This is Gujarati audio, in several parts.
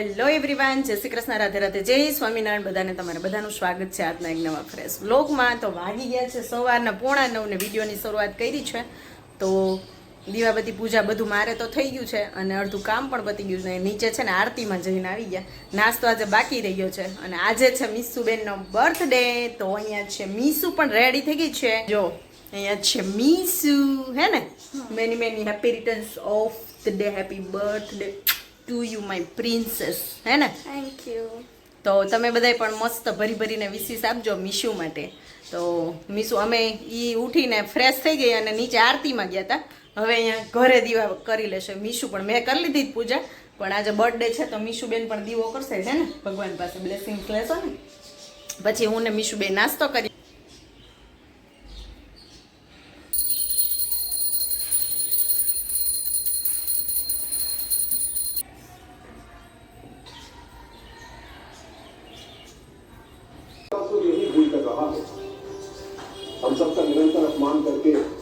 હેલો એવરીવાન જય શ્રી કૃષ્ણ રાધે રાધે જય સ્વામિનારાયણ બધાને તમારે બધાનું સ્વાગત છે આજના એક નવા ફ્રેશ વ્લોગમાં તો વાગી ગયા છે સવારના પોણા નવને વિડીયોની શરૂઆત કરી છે. તો દીવાબત્તી પૂજા બધું મારે તો થઈ ગયું છે અને અડધું કામ પણ પતી ગયું છે. નીચે છે ને આરતીમાં જઈને આવી ગયા. નાસ્તો આજે બાકી રહ્યો છે અને આજે છે મીસુબેનનો બર્થડે તો અહીંયા છે મીસુ પણ રેડી થઈ ગઈ છે. જો અહીંયા છે મીસુ હે ને? Many many happy returns of the day happy birthday to you my princess હે ને? થેન્ક યુ તો તમે બધાય પણ મસ્ત ભરી ભરીને વિશીસ આપજો મીશુ માટે. તો મીશુ અમે એ ઉઠીને ફ્રેશ થઈ ગઈ અને નીચે આરતીમાં ગયા હતા હવે અહીંયા ઘરે દીવા કરી લેશે મીશુ પણ મેં કરી લીધી જ પૂજા. પણ આજે બર્થડે છે તો મીશુબેન પણ દીવો કરશે છે ને? ભગવાન પાસે બ્લેસિંગ લેશો ને? પછી હું ને મીશુબેન નાસ્તો કરી निरंतर अपमान करके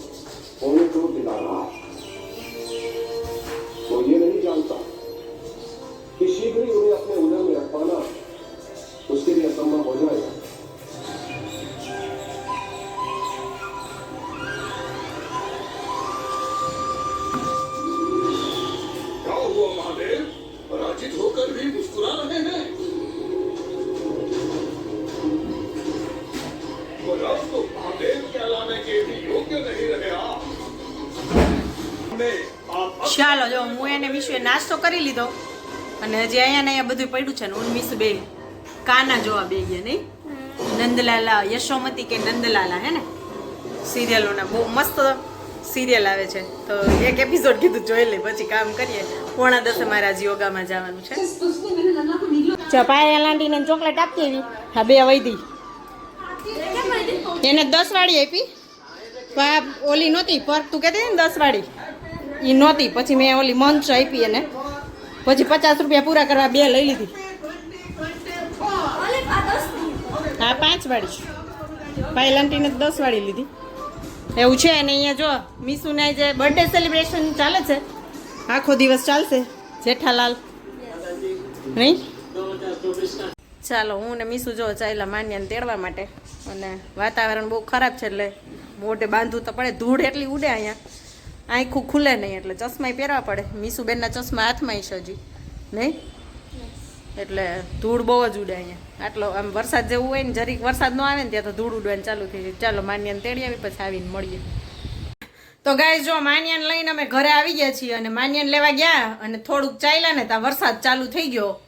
ચાલો જો હું એને મીશુએ નાસ્તો કરી લીધો અને હજી અહીંયા ને અહીંયા બધું પડ્યું છે ને હું મિસ બે કાના જોવા બે ગયા નહીં? નંદલાલા યશોમતી કે નંદલાલા હે ને? સિરિયલોના બહુ મસ્ત સિરિયલ આવે છે. તો એક એપિસોડ કીધું જોઈ લે પછી કામ કરીએ. પોણા દસે મારે આજ યોગામાં જવાનું છે. ચપાયા લાંડીને ચોકલેટ આપતી એવી. હા બે વૈદી એને દસ વાળી આપી. ઓલી નહોતી પર તું કહેતી ને દસ વાળી? એ નહોતી પછી મેં ઓલી મંચ આપી એને. પછી પચાસ રૂપિયા પૂરા કરવા બે લઈ લીધી. હા પાંચ વાળી પાયલાંટીને દસ વાળી લીધી. એવું છે અને અહીંયા જો મીસુને જે બર્થડે સેલિબ્રેશન ચાલે છે આખો દિવસ ચાલશે જેઠાલાલ. નહીં? ચાલો હું ને મીસુ જો ચાલ્યા માન્યાને તેડવા માટે. અને વાતાવરણ બહુ ખરાબ છે એટલે મોઢે બાંધવું તો પડે. ધૂળ એટલી ઉડે અહીંયા. આંખું ખુલે નહીં એટલે ચશ્મા પહેરવા પડે. મીસુબેનના ચશ્મા હાથમાં છે હજી. નહીં? એટલે ધૂળ બહુ જ ઉડે અહીંયા. આટલો આમ વરસાદ જેવું હોય ને જરીક વરસાદ ન આવે ને ત્યાં તો ધૂળ ઉડવાનું ચાલુ થઈ જાય. ચાલો માન્યાને તેડી આવી, પછી આવીને મળીએ. તો ગાય જો માન્યાને લઈને અમે ઘરે આવી ગયા છીએ અને માન્યાને લેવા ગયા અને થોડુંક ચાલ્યા ને ત્યાં વરસાદ ચાલુ થઈ ગયો.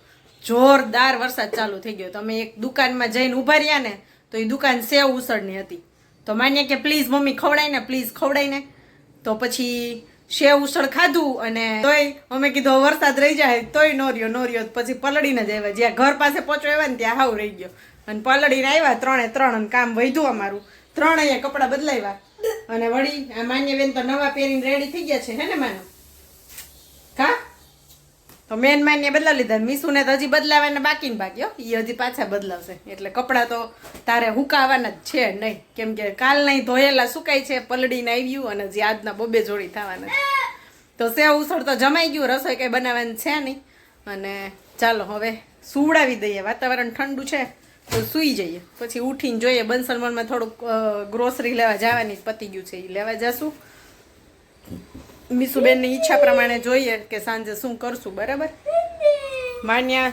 જોરદાર વરસાદ ચાલુ થઈ ગયો. તો અમે એક દુકાનમાં જઈને ઊભા રહ્યા ને તો એ દુકાન સેવ ઉસળની હતી. તો માન્યા કે, પ્લીઝ મમ્મી ખવડાય પ્લીઝ ખવડાય ને. તો પછી સેવ ઉસળ ખાધું અને તોય અમે કીધું વરસાદ રહી જાય, તોય નો રહ્યો નો રહ્યો. પછી પલળીને જ આવ્યા. જ્યાં ઘર પાસે પહોંચો આવ્યા ને ત્યાં હાવ રહી ગયો. અને પલળીને આવ્યા, ત્રણે ત્રણ અને કામ વધ્યું અમારું. ત્રણ અહીંયા કપડાં બદલાવ્યા. અને વળી આ માન્ય બેન તો નવા પહેરીને રેડી થઈ ગયા છે, હે ને માનો? કા? તો મેન માન્ય બદલાવી લીધા મીસુને તો હજી બદલાવાના બાકી ને બાકી એ હજી પાછા બદલાવશે. એટલે કપડાં તો તારે હુકાવાના જ છે નહીં. કેમ કે કાલ નહીં ધોયેલા સુકાય છે, પલડીને આવ્યું અને હજી આજના બબે જોડી થવાના છે. તો સેવ ઉસળ તો જમાઈ ગયું, રસોઈ કંઈ બનાવવાની છે નહીં. અને ચાલો હવે સુવડાવી દઈએ. વાતાવરણ ઠંડુ છે, તો સૂઈ જઈએ. પછી ઉઠીને જોઈએ બંસલમનમાં થોડુંક ગ્રોસરી લેવા જવાની પતી ગયું છે. એ લેવા જશું. મીસુબેનની ઈચ્છા પ્રમાણે જોઈએ કે સાંજે શું કરશું બરાબર? માન્યા?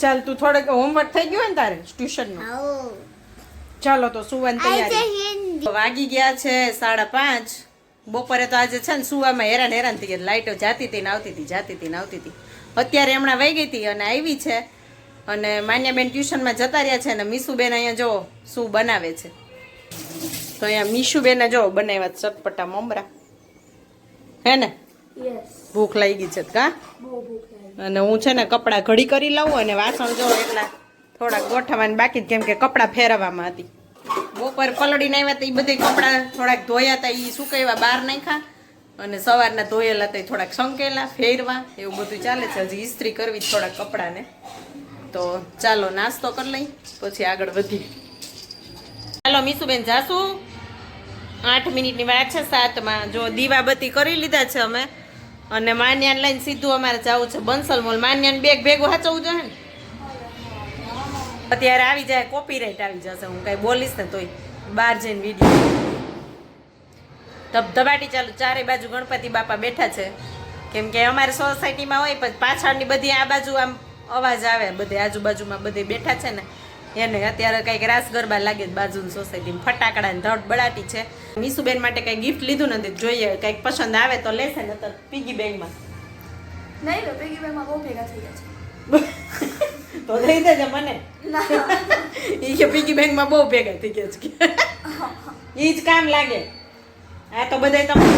ચાલ તું થોડોક હોમવર્ક થઈ ગયું હોય ને તારે ટ્યુશનનું આઓ ચાલો તો સુવાની તૈયારી. વાગી ગયા છે સાડા પાંચ. બપોરે તો આજે છે ને સુવામાં હેરાન હેરાન થઈ ગયા. લાઇટો જાતી હતી ને આવતી હતી જાતી હતી ને આવતી હતી. અત્યારે હમણાં વહી ગઈ હતી અને આવી છે. અને માન્યાબેન ટ્યુશનમાં જતા રહ્યા છે અને મીસુબેન અહીંયા જો શું બનાવે છે. તો અહીંયા મીશુબેને જો બનાવ્યા ચટપટા મમરા. હે ને? ભૂખ લાગી છે કા? અને હું છે ને કપડાં ઘડી કરી લઉં અને વાસણ જો એટલા થોડાક ગોઠવવાની બાકી કેમ કે કપડાં ફેરવવામાં હતી. બપોર પલળીને આવ્યા હતા એ બધે કપડાં થોડાક ધોયા હતા એ સુકાવ્યા બહાર નાખ્યા. અને સવારના ધોયેલા તો થોડાક સંકેલા ફેરવા એવું બધું ચાલે છે. હજી ઇસ્ત્રી કરવી થોડાક કપડાને. તો ચાલો નાસ્તો કરી લઈ પછી આગળ વધી ચાલો મીસુબેન જાશું આઠ મિનિટની વાત છે, સાતમાં. જો દીવાબત્તી કરી લીધા છે અમે, અને માન્યાન લઈને સીધું અમારે જવું છે બંસલ મોલ. માન્યાન બેગ ભેગું હાચવું જોઈએ ને? અત્યારે આવી જાય કોપીરાઇટ આવી જશે, હું કાંઈ બોલીશ ને તોય. બહાર જઈને વીડિયો ધબધબાટી ચાલુ ચારે બાજુ ગણપતિ બાપા બેઠા છે. કેમ કે અમારે સોસાયટીમાં હોય પછી પાછળની બધી આ બાજુ આમ અવાજ આવે, બધે આજુબાજુમાં બધે બેઠા છે ને. એને અત્યારે કંઈક રાસ ગરબા લાગે બાજુની સોસાયટીમાં ફટાકડા ને ધડ બડાટી છે. મીસુબેન માટે કંઈ ગિફ્ટ લીધું નથી. જોઈએ કંઈક પસંદ આવે તો લેશે ને તો પીગી બેંકમાં નહીં લો પીગી બેગમાં બહુ ભેગા થઈ ગયા છે. તો લઈ દેજે મને. ઈ કે પીગી બેંકમાં બહુ ભેગા થઈ ગયા છે. ઈ જ કામ લાગે. આ તો બધાય તમે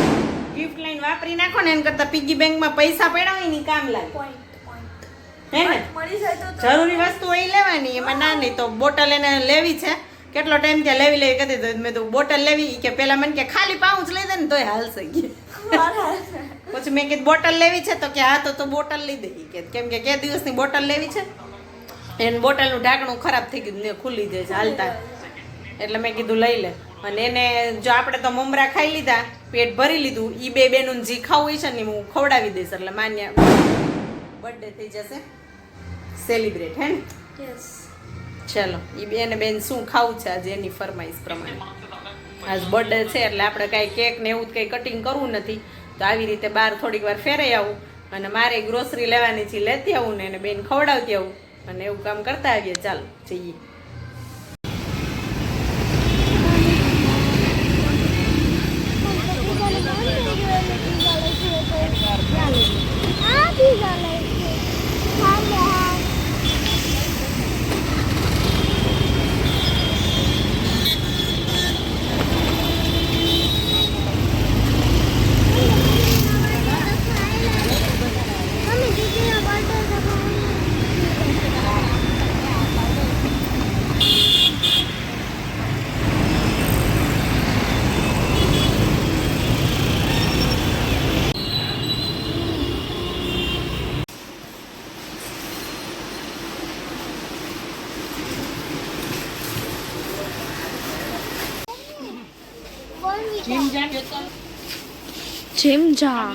ગિફ્ટ લઈને વાપરી નાખો ને એમ કરતા પીગી બેંકમાં પૈસા પડ્યા હોય ને કામ લાગે. હે ને? જરૂરી વસ્તુ એ લેવાની એમાં ના નહીં તો બોટલ એને લેવી છે. કેટલો ટાઈમ ત્યાં લેવી લેવી કદી તો મેં તો બોટલ લેવી કે પેલા મને કે ખાલી પાઉચ લઈ દે ને તોય હાલશે કે. ગઈ પછી મેં કીધું બોટલ લેવી છે? તો કે હા તો તો બોટલ લઈ દે. કે કેમ કે કે દિવસની બોટલ લેવી છે? એને બોટલનું ઢાંકણું ખરાબ થઈ ગયું ને ખુલ્લી જાય છે હાલતા. એટલે મેં કીધું લઈ લે. અને એને જો આપણે તો મમરા ખાઈ લીધા પેટ ભરી લીધું એ બે બેનું જે ખાવું છે ને હું ખવડાવી દઈશ એટલે માન્ય બર્થડે થઈ જશે. સેલિબ્રેટ હે ને? ચલો એ બેન બેન શું ખાવું છે આજે એની ફરમાઈશ પ્રમાણે? આજ બર્થડે છે એટલે આપણે કાંઈ કેક ને એવું જ કંઈ કટિંગ કરવું નથી. તો આવી રીતે બહાર થોડીક વાર ફેરાઈ આવું અને મારે ગ્રોસરી લેવાની છે લેતી આવું ને એને બેન ખવડાવતી આવું. અને એવું કામ કરતા આવીએ. ચાલો જઈએ. જેમજા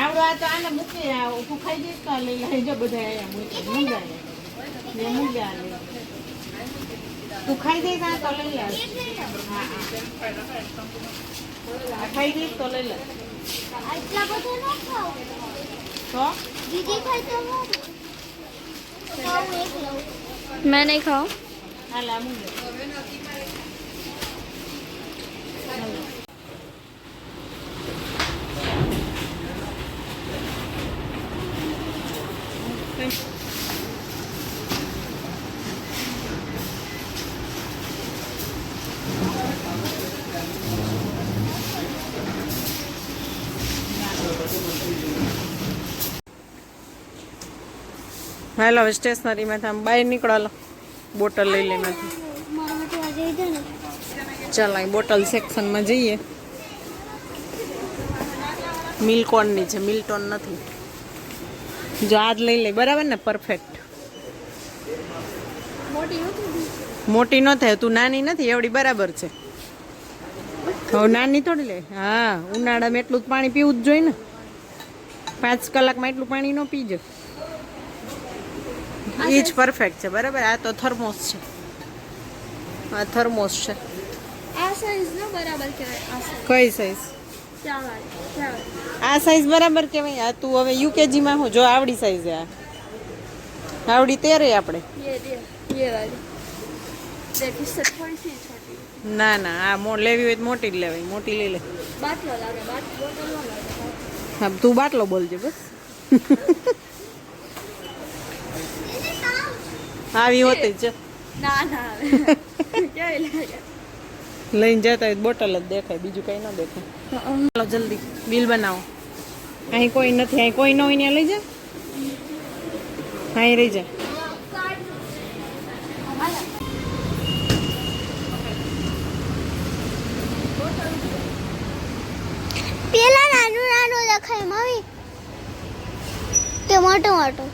આવડો આ તો આને મૂકી ઊભું ખાઈ દઈશ તો લઈ લેજો બધા અહીંયા મૂકી મૂંગા ને મૂંગા લે તું ખાઈ દઈશ આ તો લઈ લે. હા ખાઈ દઈશ તો લઈ લે. આટલા બધો ન ખાવ. તો? દીદી ખાઈ તો હું મેં નહીં ખાવ. હા લા મૂંગા. હાલો, હવે સ્ટેશનરીમાંથી આમ બહાર નીકળાલો. બોટલ લઈ લે ચાલ અહીં બોટલ સેક્શનમાં જઈએ. મિલ્કોનની છે મિલ્ટોન નથી. જો આજ લઈ લે બરાબર ને? પરફેક્ટ મોટી ન થાય તું નાની નથી એવડી બરાબર છે. હવે નાની થોડી લે. હા ઉનાળામાં એટલું જ પાણી પીવું જ જોઈએ ને. પાંચ કલાકમાં એટલું પાણી ન પીજો. એ જ પરફેક્ટ છે બરાબર? આ તો થર્મોસ છે. આ થર્મોસ છે. આ કઈ સાઈઝ આ સાઈઝ બરાબર કેવાય આ તું હવે યુકેજીમાં હું જો આવડી સાઈઝ આ. આવડી ત્યારે આપણે. ના ના આ લેવી હોય તો મોટી જ લેવાય. મોટી લઈ લે. હા તું બાટલો બોલજે બસ. આવી હોતી જ. ના ના લઈને જતા હોય બોટલ જ દેખાય બીજું કઈ ન દેખાય. ચાલો જલ્દી બિલ બનાવો. અહીં કોઈ નથી અહીં કોઈ ન હોય ત્યાં લઈ જા. અહીં રહી જા. પેલા નાનું નાનું દેખાય મમ્મી. તે મોટું મોટો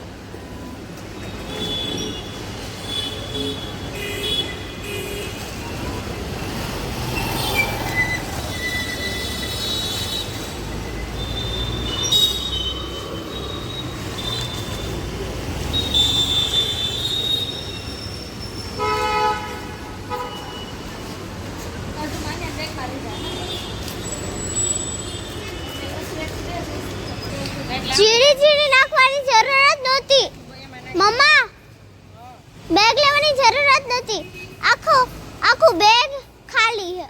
ચીરી ચીરી નાખવાની જરૂર જ નહોતી મમ્મા બેગ લેવાની જરૂર જ નથી આખો આખું બેગ ખાલી છે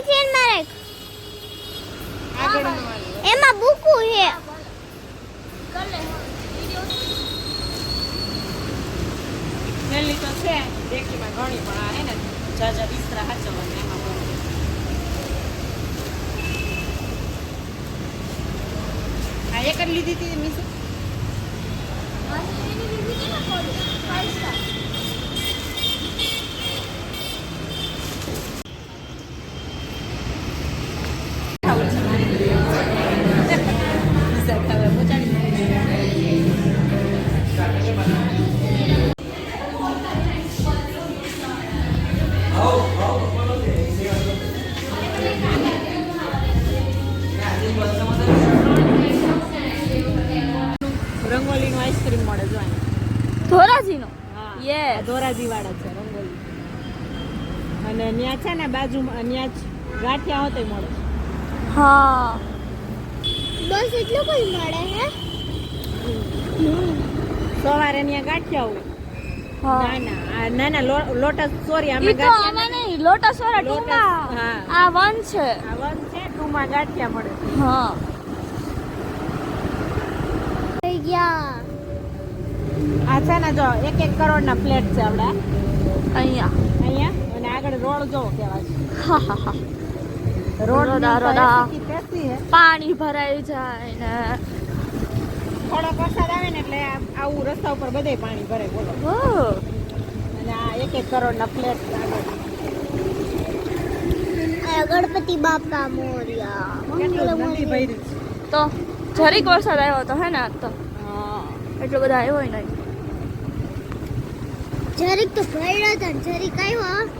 આગળની છે મારે? એમાં બુકુ છે. પહેલી તો છે. ડેકીમાં ઘણી પણ આ હે ને જાજા બિસ્તરા હાચવવાના એમાં. આ એક જ લીધી હતી મીસુ? બાજુમાં ત્યાં જ ગાંઠિયા હોતે મળે. હા. બસ એટલું કોઈ મળે હે? સવારે ત્યાં ગાંઠિયા હોય. ના ના આ ના ના લોટસ સોરી અમે ઈ તો ગાંઠિયા નહીં લોટસ વાળા ટૂંકા આ વન છે. આ વન છે ટૂંમાં ગાંઠિયા મળે. હા. થઈ ગયા. આ છે ને જો એક એક કરોડના પ્લેટ છે આપડા અહીંયા. અહીંયા? આગળ રોડ જો કેવા હા હા હા રોડા, રોડા. પાણી ભરાઈ જાય ને. થોડોક વરસાદ આવે ને એટલે આવું રસ્તા ઉપર બધે પાણી ભરે બોલો. અને આ એક એક કરોડ ના ફ્લેટ ગણપતિ બાપા મોર્યા. તો જરીક વરસાદ આવ્યો તો હે ને આજ તો. એટલો બધા આવ્યો નહીં. જરીક તો ભર્યો હતો જરીક આવ્યો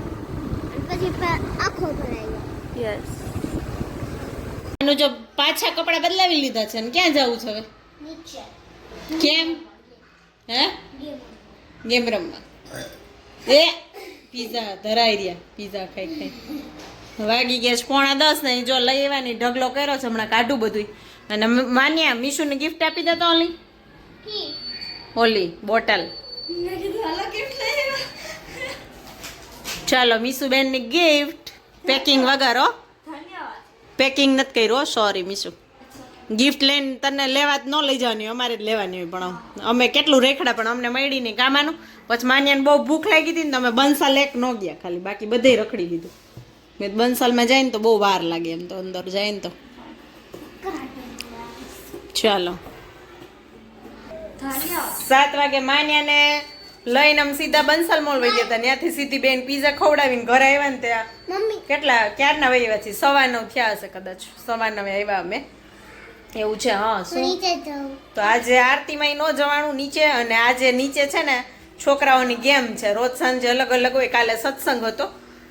પછી આખો ભરાઈ યસ આનું જો પાછા કપડા બદલાવી લીધા છે ને ક્યાં જવું છે હવે? નીચે. કેમ? હે? ગેમ રમવા. એ પીઝા ધરાઈ રહ્યા. પીઝા ખાઈ ખાઈ. વાગી ગયા છે પોણા દસ ને જો લઈ આવવાની ઢગલો કર્યો છે હમણાં કાઢું બધું અને માન્યા મીશુને ગિફ્ટ આપી દેતો ઓલી? ઓલી બોટલ. ચાલો, મીસુબેનની ગિફ્ટ પેકિંગ વગર, હો. પેકિંગ નથી કર્યું સોરી મીસુ. ગિફ્ટ લઈને તને લેવા જ ન લઈ જવાની, અમારે જ લેવાની હોય પણ અમે કેટલું રેખડા, પણ અમને મળી નહીં કામાનું પછી માન્યાને બહુ ભૂખ લાગી હતી ને તો અમે બંસાલ એક ન ગયા ખાલી, બાકી બધે રખડી દીધું. મેં બંસાલમાં જાય ને તો બહુ વાર લાગે એમ તો અંદર જાય ને તો. ચાલો. સાત વાગે માન્યાને લઈને અમે સીધા બંસલ મોલ વહી ગયા હતા. ત્યાંથી સીધી બેન પીઝા ખવડાવીને ઘરે આવ્યા ને ત્યાં. મમ્મી. કેટલા? ક્યારના વહી આવ્યા છીએ? સવા નવ થયા હશે કદાચ. સવા નવે આવ્યા અમે. એવું છે હા શું? તો આજે આરતીમાં ન જવાનું નીચે અને આજે નીચે છે ને છોકરાઓની ગેમ છે. રોજ સાંજે અલગ અલગ હોય. કાલે સત્સંગ હતો.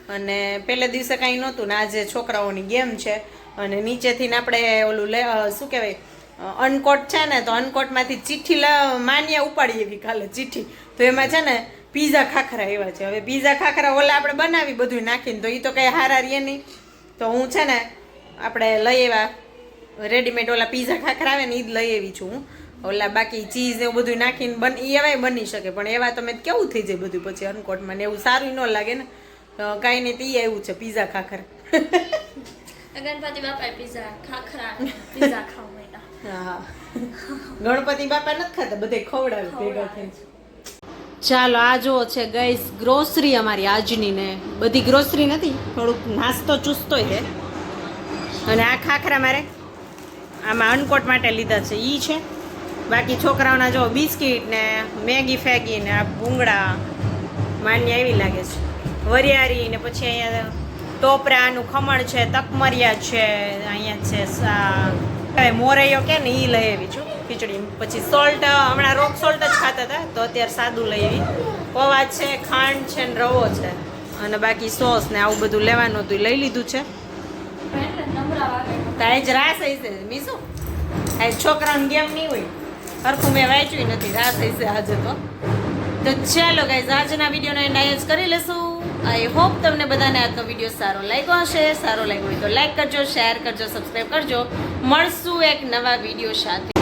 અને પહેલે દિવસે કાંઈ નહોતું ને આજે છોકરાઓની ગેમ છે. અને નીચેથી ને આપણે ઓલું લે શું કહેવાય? અનકોટ છે ને તો અનકોટમાંથી ચિઠ્ઠી લ- માન્યા ઉપાડી એવી કાલે ચિઠ્ઠી. તો એમાં છે ને પીઝા ખાખરા એવા છે. હવે પીઝા ખાખરા ઓલા આપણે બનાવી બધું નાખીને તો એ તો કંઈ હારા રહીએ નહીં. તો હું છે ને આપણે લઈ આવ્યા રેડીમેડ ઓલા પીઝા ખાખરા આવે ને એ જ લઈ આવી છું હું. ઓલા બાકી ચીઝ એવું બધું નાખીને બન એવાય બની શકે પણ એવા તમે કેવું થઈ જાય બધું પછી અનકોટમાં ને એવું સારું ન લાગે ને. કાંઈ નહીં તો એ આવ્યું છે પીઝા ખાખરા. ગણપતિ બાપા પીઝા ખાખરા પીઝા ખાવ ગણપતિ બાપા નથી ખાતા બધે ખવડાવે ભેગા થઈને. ચાલો આ જુઓ છે ગઈસ ગ્રોસરી અમારી આજની ને બધી ગ્રોસરી નથી થોડુંક નાસ્તો ચૂસતોય છે. અને આ ખાખરા મારે આમાં અનકોટ માટે લીધા છે ઈ છે. બાકી છોકરાઓના જો બિસ્કિટ ને મેગી ફેગી ને આ ભૂંગળા માન્ય એવી લાગે છે. વરિયાળી ને પછી અહીંયા ટોપરાનું ખમણ છે તકમરિયા છે અહીંયા છે મોરૈયો કે ને એ લઈ આવી છું ખીચડી. પછી સોલ્ટ, હમણાં રોક સોલ્ટ જ ખાતા હતા, તો અત્યારે સાદું લઈ આવી. પૌવા છે, ખાંડ છે ને રવો છે. અને બાકી સોસ ને આવું બધું લેવાનું હતું લઈ લીધું છે. તો આજ રાસ હશે, મીસુ? આજ છોકરાઓને ગેમ નહીં હોય. સરખું મેં વાંચ્યું નથી, રાસ હશે આજે તો. તો ચાલો ગાઈઝ આજના વિડીયોને એન્ડ જ કરી લેશું આઈ હોપ તમને બધાને આજનો વીડિયો સારો લાગ્યો હશે. સારો લાગ્યો હોય તો લાઈક કરજો, શેર કરજો સબસ્ક્રાઈબ કરજો. મળશું એક નવા વીડિયો સાથે.